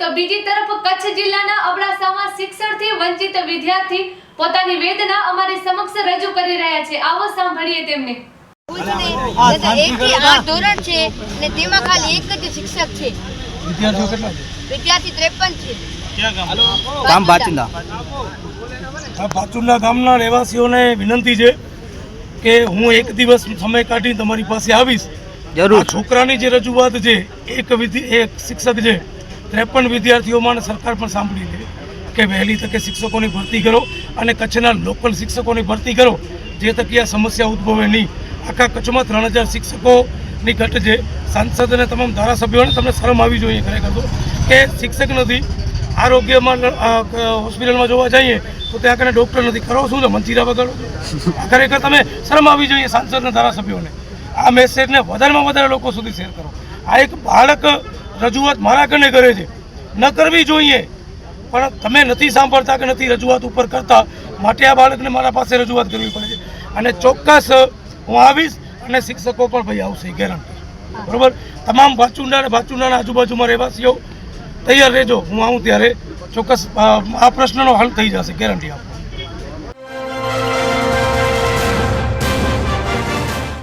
તો બીજી તરફ કચ્છ જિલ્લાના અબડાસામાં શિક્ષણથી વંચિત વિદ્યાર્થી પોતાની વેદના અમારી સમક્ષ રજૂ કરી રહ્યા છે. આવો સાંભળીએ તેમને. ધોરણ છે તેમાં ખાલી એક જ શિક્ષક છે. વિદ્યાર્થીઓ કેટલા છે? વિદ્યાર્થી ત્રેપન છે. ગામ બાચિંદા. આ ગામના રહેવાસીઓને વિનંતી છે કે હું એક દિવસ સમય કાઢી તમારી પાસે આવીશ. જરૂર છોકરાની જે રજૂઆત છે એક વિધિ એક શિક્ષક છે ત્રેપન વિદ્યાર્થીઓમાં સરકાર પણ સાંભળી લે કે વહેલી તકે શિક્ષકોની ભરતી કરો અને કચ્છના લોકલ શિક્ષકોની ભરતી કરો જે તકે આ સમસ્યા ઉદ્ભવે નહીં. આખા કચ્છમાં ત્રણ હજાર શિક્ષકોની ઘટ છે. સાંસદ અને તમામ ધારાસભ્યોને તમને શરમ આવી જોઈએ ખરેખર તો. કે શિક્ષક નથી આરોગ્યમાં હોસ્પિટલમાં જોવા જઈએ તો ત્યાં કને ડૉક્ટર નથી. કરો શું છે મંચીરા વગર? ખરેખર તમે શરમ આવી જોઈએ સાંસદ અને ધારાસભ્યોને. આ મેસેજને વધારેમાં વધારે લોકો સુધી શેર કરો. આ એક બાળક રજૂઆત મારા કને કરે છે. ન કરવી જોઈએ, પણ તમે નથી સાંભળતા કે નથી રજૂઆત ઉપર કરતા, માટે આ બાળકને મારા પાસે રજૂઆત કરવી પડે છે. અને ચોક્કસ હું આવીશ અને શિક્ષકો પણ ભાઈ આવશે ગેરંટી બરાબર? તમામ ભાચુંડા અને ભાચુંડાના આજુબાજુમાં રહેવાસીઓ, તૈયાર રહેજો. હું આવું ત્યારે ચોક્કસ આ પ્રશ્નનો હલ થઈ જશે ગેરંટી આપું.